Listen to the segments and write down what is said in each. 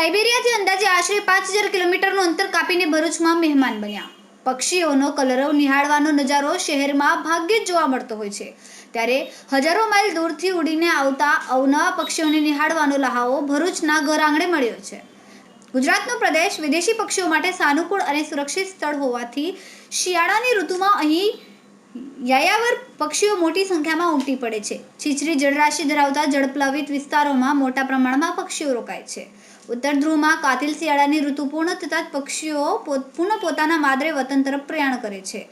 સાઇબેરિયાથી અંદાજે આશરે પાંચ હજાર કિલોમીટરનું અંતર કાપીને ભરૂચમાં મહેમાન બન્યા. પક્ષીઓનો કલરવ નિહાળવાનો નજારો શહેરમાં ભાગ્યે જ જોવા મળતો હોય છે. ત્યારે હજારો માઇલ દૂરથી ઉડીને આવતા અવનવા પક્ષીઓને નિહાળવાનો લહાવો ભરૂચના ઘર આંગણે મળ્યો છે. ગુજરાતનો પ્રદેશ વિદેશી પક્ષીઓ માટે સાનુકૂળ અને સુરક્ષિત સ્થળ હોવાથી શિયાળાની ઋતુમાં અહીં યાયાવર પક્ષીઓ મોટી સંખ્યામાં ઉમટી પડે છે. છીછરી જળરાશિ ધરાવતા જળપ્લાવિત વિસ્તારોમાં મોટા પ્રમાણમાં પક્ષીઓ રોકાય છે. ઉત્તર ધ્રુવમાં કાતિલ શિયાળાની ઋતુ પૂર્ણ થતાં પક્ષીઓ પુનઃ પોતાના માદરે વતન તરફ પ્રયાણ કરે છે.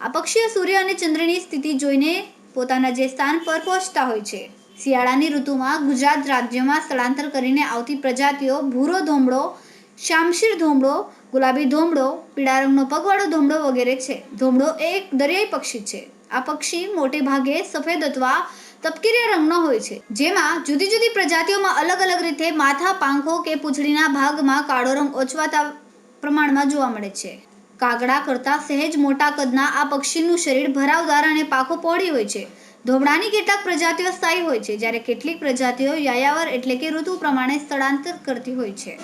આ પક્ષીઓ સૂર્ય અને ચંદ્રની સ્થિતિ જોઈને પોતાના જે સ્થાન પર પહોંચતા હોય છે. શિયાળાની ઋતુમાં ગુજરાત રાજ્યમાં સ્થળાંતર કરીને આવતી પ્રજાતિઓ ભૂરો ધોમડો શામશીર ધોમડો, ગુલાબી ધોમડો, પીળા રંગનો પગવાળો ધોમડો વગેરે છે. ધોમડો એક દરિયાઈ પક્ષી છે. આ પક્ષી મોટે ભાગે સફેદ અથવા તપકીરિયા રંગનો હોય છે, જેમાં જુદી જુદી પ્રજાતિઓમાં અલગ અલગ રીતે માથા, પાંખો કે પૂંછડીના ભાગમાં કાળો રંગ ઓછવાતા પ્રમાણમાં જોવા મળે છે. કાગડા કરતાં સહેજ મોટા કદના આ પક્ષીનું શરીર ભરાવદાર અને પાખો પહોળી હોય છે. ધોમડાની કેટલાક પ્રજાતિઓ સ્થાયી હોય છે, જ્યારે કેટલીક પ્રજાતિઓ યાયાવર એટલે કે ઋતુ પ્રમાણે સ્થળાંતર કરતી હોય છે.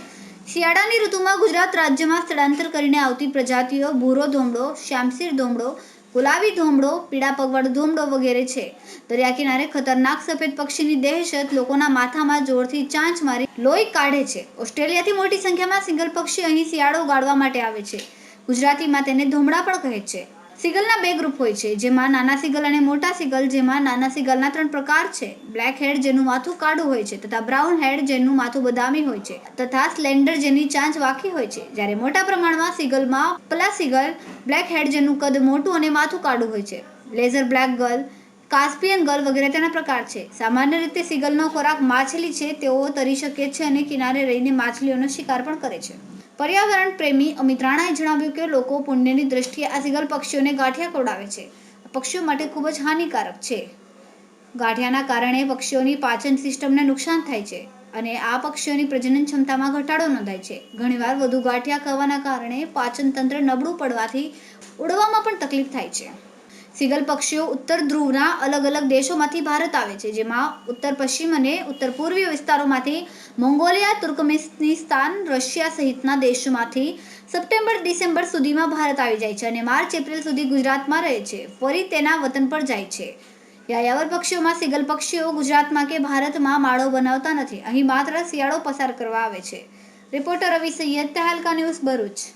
શિયાળાની ઋતુમાં ગુજરાત રાજ્યમાં સ્થળાંતર કરીને આવતી પ્રજાતિઓ ભૂરો ધોમડો, શ્યામશીર ધોમડો, ગુલાબી ધોમડો, પીળા પગવાળો ધોમડો વગેરે છે. દરિયા કિનારે ખતરનાક સફેદ પક્ષીની દહેશત લોકોના માથામાં જોરથી ચાંચ મારી લોહી કાઢે છે. ઓસ્ટ્રેલિયાથી મોટી સંખ્યામાં સિંગલ પક્ષી અહીં શિયાળો ગાળવા માટે આવે છે. ગુજરાતીમાં તેને ધોમડા પણ કહે છે. સિગલના બે ગ્રુપ હોય છે, જેમાં નાના સિગલ અને મોટા સિગલ, જેમાં નાના સિગલના ત્રણ પ્રકાર છે. બ્લેક હેડ જેનું માથું કાળું હોય છે તથા બ્રાઉન હેડ જેનું માથું બદામી હોય છે તથા સ્લેન્ડર જેની ચાંચ વાકી હોય છે. જ્યારે મોટા પ્રમાણમાં સિગલમાં પલા સિગલ, બ્લેક હેડ જેનું કદ મોટું અને માથું કાળું હોય છે. Lesser black gull, Caspian gull વગેરે તેના પ્રકાર છે. સામાન્ય રીતે સિગલનો ખોરાક માછલી છે, તેઓ તરી શકે છે અને કિનારે રહીને માછલીઓનો શિકાર પણ કરે છે. પર્યાવરણ પ્રેમી અમિત રાણાએ જણાવ્યું કે લોકો પુણ્યની દ્રષ્ટિએ આ સિગલ પક્ષીઓને ગાંઠિયા ખવડાવે છે. પક્ષીઓ માટે ખૂબ જ હાનિકારક છે. ગાંઠિયાના કારણે પક્ષીઓની પાચન સિસ્ટમને નુકસાન થાય છે અને આ પક્ષીઓની પ્રજનન ક્ષમતામાં ઘટાડો નોંધાય છે. ઘણીવાર વધુ ગાંઠિયા ખાવાના કારણે પાચન તંત્ર નબળું પડવાથી ઉડવામાં પણ તકલીફ થાય છે. સિગલ પક્ષીઓ ઉત્તર ધ્રુવના અલગ અલગ દેશોમાંથી ભારત આવે છે, જેમાં ઉત્તર પશ્ચિમ અને ઉત્તર પૂર્વીય વિસ્તારોમાંથી મોંગોલિયા, તુર્કમેનિસ્તાન, રશિયા સહિતના દેશોમાંથી સપ્ટેમ્બર, ડિસેમ્બર સુધીમાં ભારત આવી જાય છે અને માર્ચ, એપ્રિલ સુધી ગુજરાતમાં રહે છે. ફરી તેના વતન પર જાય છે. યાયાવર પક્ષીઓમાં સિગલ પક્ષીઓ ગુજરાતમાં કે ભારતમાં માળો બનાવતા નથી. અહીં માત્ર શિયાળો પસાર કરવા આવે છે. Reporter Ravi Sayed, Tehelka news Bharuch.